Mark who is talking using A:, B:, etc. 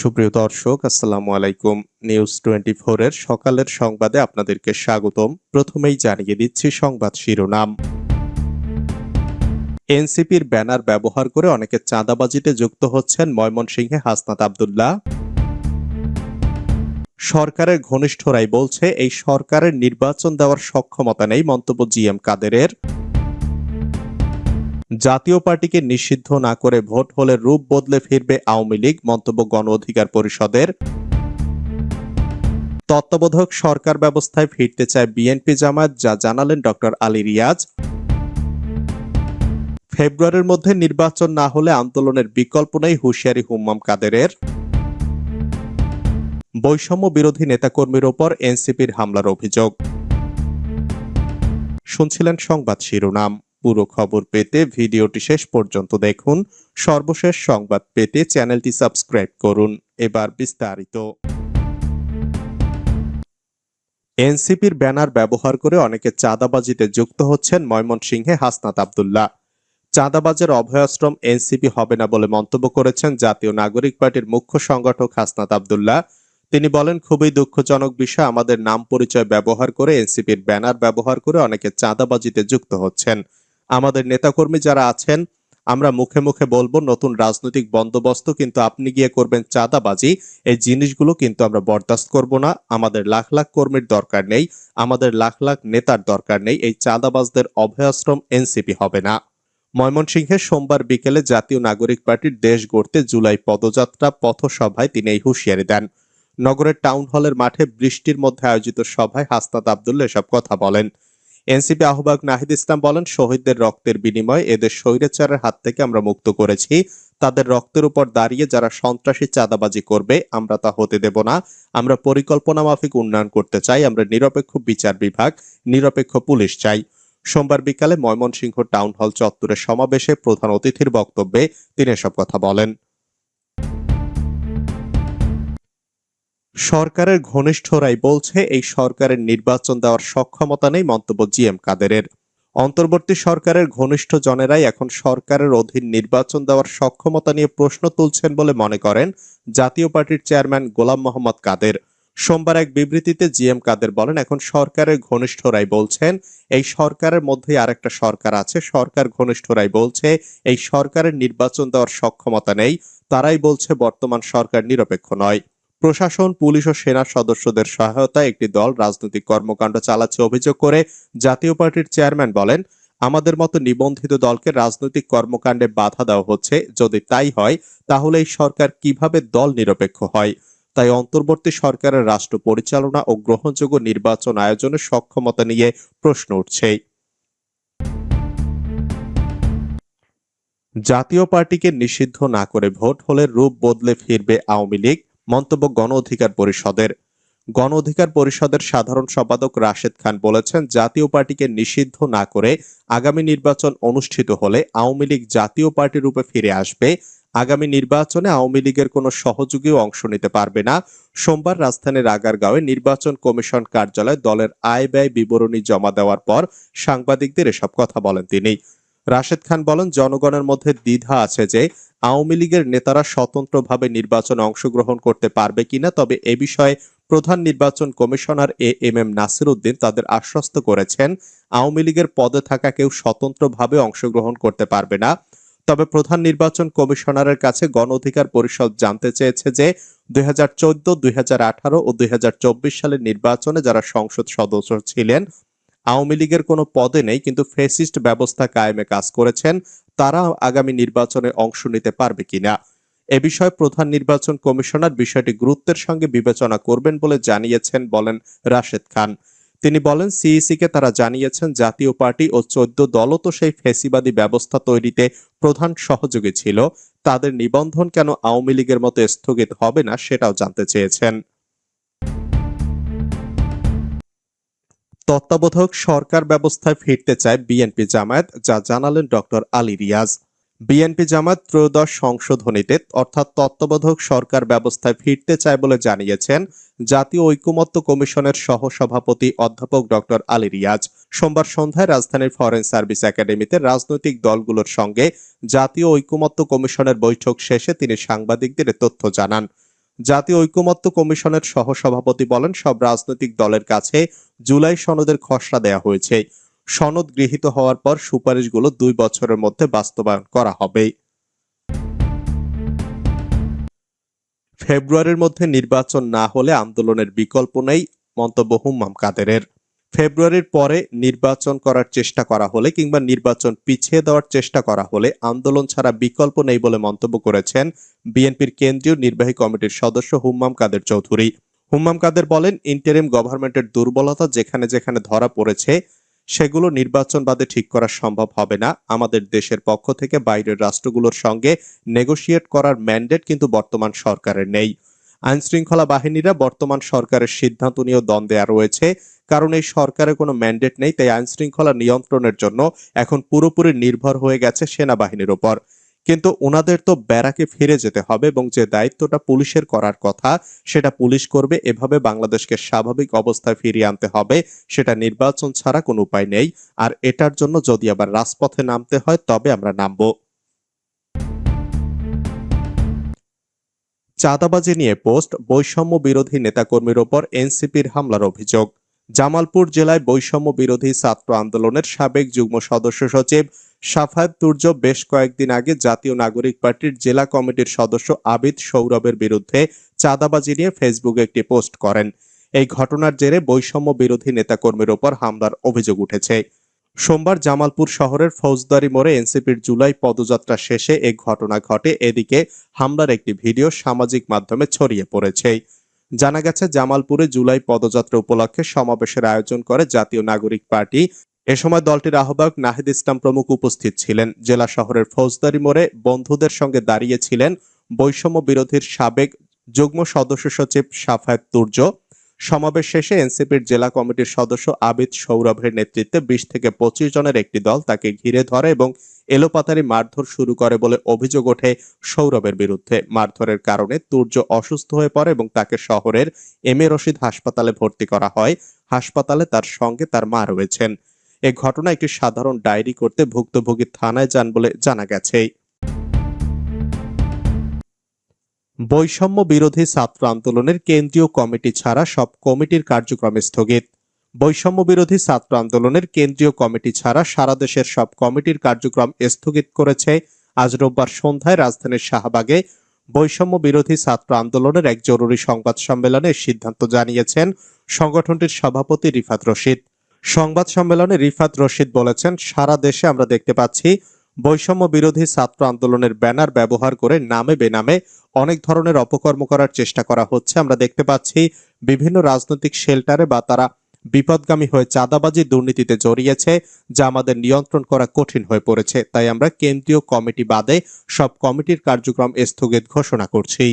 A: সুপ্রিয় দর্শক, আসসালামু আলাইকুম। নিউজ টোয়েন্টি এর সকালের সংবাদে আপনাদেরকে স্বাগতম। প্রথমেই জানিয়ে দিচ্ছি সংবাদ শিরোনাম। এনসিপির ব্যানার ব্যবহার করে অনেকে চাঁদাবাজিতে যুক্ত হচ্ছেন ময়মনসিংহে হাসনাত আবদুল্লাহ। সরকারের ঘনিষ্ঠরাই বলছে, এই সরকারের নির্বাচন দেওয়ার সক্ষমতা নেই মন্তব্য জি এম কাদেরের। জাতীয় পার্টিকে নিষিদ্ধ না করে ভোট হলে রূপ বদলে ফিরবে আওয়ামী লীগ, মন্তব্য গণ অধিকার পরিষদের। তত্ত্বাবধায়ক সরকার ব্যবস্থায় ফিরতে চায় বিএনপি জামায়াত, যা জানালেন ডক্টর আলী রিয়াজ। ফেব্রুয়ারির মধ্যে নির্বাচন না হলে আন্দোলনের বিকল্প নেই হুঁশিয়ারি হুম্মাম কাদেরের। বৈষম্য বিরোধী নেতাকর্মীর ওপর এনসিপির হামলার অভিযোগ। শুনছিলেন সংবাদ শিরোনাম। পুরো খবর পেতে ভিডিওটি শেষ পর্যন্ত দেখুন। সর্বশেষ সংবাদ পেতে চ্যানেলটি সাবস্ক্রাইব করুন। এবার বিস্তারিত। এনসিপির ব্যানার ব্যবহার করে অনেকে চাঁদাবাজিতে যুক্ত হচ্ছেন ময়মনসিংহে হাসনাত আবদুল্লাহ। চাঁদাবাজের অভয়াশ্রম এনসিপি হবে না বলে মন্তব্য করেছেন জাতীয় নাগরিক পার্টির মুখ্য সংগঠক হাসনাত আবদুল্লাহ। তিনি বলেন, খুবই দুঃখজনক বিষয় আমাদের নাম পরিচয় ব্যবহার করে এনসিপির ব্যানার ব্যবহার করে অনেকে চাঁদাবাজিতে যুক্ত হচ্ছেন। আমাদের নেতাকর্মী যারা আছেন, আমরা মুখে মুখে বলব নতুন রাজনৈতিক বন্দোবস্ত কিন্তু আপনি গিয়ে করবেন চাঁদাবাজি। এই জিনিসগুলো কিন্তু আমরা বরদাস্ত করব না। আমাদের লাখ লাখ কর্মীর দরকার নেই। আমাদের লাখ লাখ নেতার দরকার নেই। এই চাঁদাবাজদের অভয়াশ্রম এনসিপি হবে না। ময়মনসিংহে সোমবার বিকেলে জাতীয় নাগরিক পার্টির দেশ গড়তে জুলাই পদযাত্রা পথসভায় তিনি এই হুঁশিয়ারি দেন। নগরের টাউন হলের মাঠে বৃষ্টির মধ্যে আয়োজিত সভায় হাসনাত আবদুল্লা এসব কথা বলেন। এনসিপি আহ্বায়ক নাহিদ ইসলাম বলেন, শহীদদের রক্তের বিনিময়ে এদের স্বৈরাচারের হাত থেকে আমরা মুক্ত করেছি। তাদের রক্তের উপর দাঁড়িয়ে যারা সন্ত্রাসী চাঁদাবাজি করবে, আমরা তা হতে দেব না। আমরা পরিকল্পনা মাফিক উন্নয়ন করতে চাই। আমরা নিরপেক্ষ বিচার বিভাগ, নিরপেক্ষ পুলিশ চাই। সোমবার বিকালে ময়মনসিংহ টাউন হল চত্বরে সমাবেশে প্রধান অতিথির বক্তব্যে তিনি এসব কথা বলেন। সরকারের ঘনিষ্ঠরাই বলছে, এই সরকারের নির্বাচন দেওয়ার সক্ষমতা নেই মন্তব্য জি এম কাদেরের। অন্তর্বর্তী সরকারের ঘনিষ্ঠ জনেরাই এখন সরকারের অধীন নির্বাচন দেওয়ার সক্ষমতা নিয়ে প্রশ্ন তুলছেন বলে মনে করেন জাতীয় পার্টির চেয়ারম্যান গোলাম মোহাম্মদ কাদের। সোমবার এক বিবৃতিতে জি এম কাদের বলেন, এখন সরকারের ঘনিষ্ঠরাই বলছেন, এই সরকারের মধ্যেই আরেকটা সরকার আছে। সরকার ঘনিষ্ঠরাই বলছে, এই সরকারের নির্বাচন দেওয়ার সক্ষমতা নেই। তারাই বলছে, বর্তমান সরকার নিরপেক্ষ নয়। প্রশাসন, পুলিশ ও সেনা সদস্যদের সহায়তায় একটি দল রাজনৈতিক কর্মকাণ্ড চালাচ্ছে অভিযোগ করে জাতীয় পার্টির চেয়ারম্যান বলেন, আমাদের মতো নিবন্ধিত দলকে রাজনৈতিক কর্মকাণ্ডে বাধা দেওয়া হচ্ছে। যদি তাই হয়, তাহলে এই সরকার কীভাবে দল নিরপেক্ষ হয়? তাই অন্তর্বর্তী সরকারের রাষ্ট্র পরিচালনা ও গ্রহণযোগ্য নির্বাচন আয়োজনের সক্ষমতা নিয়ে প্রশ্ন উঠছে। জাতীয় পার্টিকে নিষিদ্ধ না করে ভোট হলে রূপ বদলে ফিরবে আওয়ামী লীগ। মন্তব্য গণ অধিকার পরিষদের। গণ অধিকার পরিষদের সাধারণ সম্পাদক রাশেদ খান বলেছেন, জাতীয় পার্টিকে নিষিদ্ধ না করে আগামী নির্বাচন অনুষ্ঠিত হলে আওয়ামী লীগ জাতীয় পার্টি রূপে ফিরে আসবে। আগামী নির্বাচনে আওয়ামী লীগের কোনো সহযোগীও অংশ নিতে পারবে না। সোমবার রাজধানীর আগারগাঁওয়ে নির্বাচন কমিশন কার্যালয়ে দলের আয় ব্যয় বিবরণী জমা দেওয়ার পর সাংবাদিকদের এসব কথা বলেন তিনি। রাশেদ খান বলেন, জনগণের মধ্যে দ্বিধা আছে যে আওয়ামী লীগের নেতারা স্বতন্ত্রভাবে নির্বাচনে অংশগ্রহণ করতে পারবে কিনা। তবে এ বিষয়ে প্রধান নির্বাচন commissioner A M M Nasir Uddin তাদের আশ্বস্ত করেছেন, আওয়ামী লীগের পদে থাকা কেউ স্বতন্ত্রভাবে অংশগ্রহণ করতে পারবে না। তবে প্রধান নির্বাচন কমিশনারের কাছে গণ অধিকার পরিষদ জানতে চেয়েছে যে দুই হাজার চোদ্দ, দুই হাজার আঠারো ও দুই হাজার চব্বিশ সালের নির্বাচনে যারা সংসদ সদস্য ছিলেন আওয়ামী লীগের কোনো পদে নেই, কিন্তু ফেসিস্ট ব্যবস্থা কায়েমে কাজ করেছেন। তারা আগামী নির্বাচনে অংশ নিতে পারবে কিনা? এ বিষয়ে প্রধান নির্বাচন কমিশনার বিষয়টি গুরুত্বের সঙ্গে বিবেচনা করবেন বলে জানিয়েছেন বলেন রাশেদ খান। তিনি বলেন সিইসি কে তারা জানিয়েছেন, জাতীয় পার্টি ও চোদ্দ দলও তো সেই ফেসিবাদী ব্যবস্থা তৈরিতে প্রধান সহযোগী ছিল। তাদের নিবন্ধন কেন আওয়ামী লীগের মতো স্থগিত হবে না সেটাও জানতে চেয়েছেন। তত্ত্বাবধায়ক সরকার ব্যবস্থায় ফিরতে চায় বিএনপি জামায়াত, যা জানালেন ডক্টর আলী রিয়াজ। বিএনপি জামায়াত ত্রয়োদশ সংশোধনীতে, অর্থাৎ তত্ত্বাবধায়ক সরকার ব্যবস্থায় ফিরতে চায় বলে জানিয়েছেন জাতীয় ঐকমত্য কমিশনের সহসভাপতি অধ্যাপক ডক্টর আলী রিয়াজ। সোমবার সন্ধ্যায় রাজধানীর ফরেন সার্ভিস একাডেমিতে রাজনৈতিক দলগুলোর সঙ্গে জাতীয় ঐকমত্য কমিশনের বৈঠক শেষে তিনি সাংবাদিকদের তথ্য জানান। জাতীয় ঐক্যমত্য কমিশনের সহসভাপতি বলেন, সব রাজনৈতিক দলের কাছে জুলাই সনদের খসড়া দেয়া হয়েছে। সনদ গৃহীত হওয়ার পর সুপারিশগুলো দুই বছরের মধ্যে বাস্তবায়ন করা হবে। ফেব্রুয়ারির মধ্যে নির্বাচন না হলে আন্দোলনের বিকল্প নেই, মন্তব্য হুম্মাম কাদেরের। ফেব্রুয়ারির পরে নির্বাচন করার চেষ্টা করা হলে কিংবা নির্বাচন পিছিয়ে দেওয়ার চেষ্টা করা হলে আন্দোলন ছাড়া বিকল্প নেই বলে মন্তব্য করেছেন বিএনপির কেন্দ্রীয় নির্বাহী কমিটির সদস্য হুম্মাম কাদের চৌধুরী। হুম্মাম কাদের বলেন ইন্টারিম গভর্নমেন্টের দুর্বলতা যেখানে যেখানে ধরা পড়েছে, সেগুলো নির্বাচন বাদে ঠিক করা সম্ভব হবে না। আমাদের দেশের পক্ষ থেকে বাইরের রাষ্ট্রগুলোর সঙ্গে নেগোশিয়েট করার ম্যান্ডেট কিন্তু বর্তমান সরকারের নেই। আইন শৃঙ্খলা বাহিনীরা বর্তমান সরকারের সিদ্ধান্ত নিয়েও দ্বন্দ্বে রয়েছে। কারণ এই সরকারের কোনো ম্যান্ডেট নেই, তাই আইন শৃঙ্খলা নিয়ন্ত্রণের জন্য এখন পুরোপুরি নির্ভর হয়ে গেছে সেনাবাহিনীর ওপর। কিন্তু ওনাদের তো ব্যারাকে ফিরে যেতে হবে এবং যে দায়িত্বটা পুলিশের করার কথা, সেটা পুলিশ করবে, এভাবে বাংলাদেশকে স্বাভাবিক অবস্থায় ফিরিয়ে আনতে হবে, সেটা নির্বাচন ছাড়া কোনো উপায় নেই। আর এটার জন্য যদি আবার রাজপথে নামতে হয়, তবে আমরা নামবো। চাঁদাবাজি নিয়ে পোস্ট বৈষম্য বিরোধী নেতাকর্মীর ওপর এনসিপির হামলার অভিযোগ। জামালপুর জেলায় বৈষম্য বিরোধী ছাত্র আন্দোলনের সাবেক যুগ্ম সদস্য সচিব সাফায়াত তুর্য বেশ কয়েকদিন আগে জাতীয় নাগরিক পার্টির জেলা কমিটির সদস্য আবিদ সৌরভের বিরুদ্ধে চাঁদাবাজি নিয়ে ফেসবুকে একটি পোস্ট করেন। এই ঘটনার জেরে বৈষম্য বিরোধী নেতাকর্মীর ওপর হামলার অভিযোগ উঠেছে। সোমবার জামালপুর শহরের ফৌজদারি মোড়ে এনসিপির জুলাই পদযাত্রা শেষে এই ঘটনা ঘটে। এদিকে হামলার একটি ভিডিও সামাজিক মাধ্যমে ছড়িয়ে পড়েছে। জানা গেছে, জামালপুরে জুলাই পদযাত্রা উপলক্ষে সমাবেশের আয়োজন করে জাতীয় নাগরিক পার্টি। এ সময় দলটির আহ্বায়ক নাহিদ ইসলাম প্রমুখ উপস্থিত ছিলেন। জেলা শহরের ফৌজদারি মোড়ে বন্ধুদের সঙ্গে দাঁড়িয়েছিলেন বৈষম্য বিরোধীর সাবেক যুগ্ম সদস্য সচিব সাফায়েত তুর্য। সমাবেশ শেষে এনসিপির জেলা কমিটির সদস্য আবিদ সৌরভের নেতৃত্বে বিশ থেকে পঁচিশ জনের একটি দল তাকে ঘিরে ধরে এবং এলোপাতারি মারধর শুরু করে বলে অভিযোগ ওঠে সৌরভের বিরুদ্ধে। মারধরের কারণে তুর্য অসুস্থ হয়ে পড়ে এবং তাকে শহরের এম এ রশিদ হাসপাতালে ভর্তি করা হয়। হাসপাতালে তার সঙ্গে তার মা রয়েছেন। এ ঘটনা একটি সাধারণ ডায়েরি করতে ভুক্তভোগী থানায় যান বলে জানা গেছে। বৈষম্য বিরোধী ছাত্র আন্দোলনের কেন্দ্রীয় কমিটি ছাড়া সব কমিটির কার্যক্রম স্থগিত। বৈষম্য বিরোধী ছাত্র আন্দোলনের কেন্দ্রীয় কমিটি ছাড়া সারা দেশের সব কমিটির কার্যক্রম স্থগিত করেছে। আজ রোববার সন্ধ্যায় রাজধানীর শাহবাগে বৈষম্য বিরোধী ছাত্র আন্দোলনের এক জরুরি সংবাদ সম্মেলনে সিদ্ধান্ত জানিয়েছেন সংগঠনটির সভাপতি রিফাত রশিদ। সংবাদ সম্মেলনে রিফাত রশিদ বলেছেন, সারা দেশে আমরা দেখতে পাচ্ছি বৈষম্য বিরোধী ছাত্র আন্দোলনের ব্যানার ব্যবহার করে নামে বেনামে অনেক ধরনের অপকর্ম করার চেষ্টা করা হচ্ছে। আমরা দেখতে পাচ্ছি বিভিন্ন রাজনৈতিক শেল্টারে বা তারা বিপদগামী হয়ে চাঁদাবাজি দুর্নীতিতে জড়িয়েছে, যা আমাদের নিয়ন্ত্রণ করা কঠিন হয়ে পড়েছে। তাই আমরা কেন্দ্রীয় কমিটি বাদে সব কমিটির কার্যক্রম স্থগিত ঘোষণা করছি।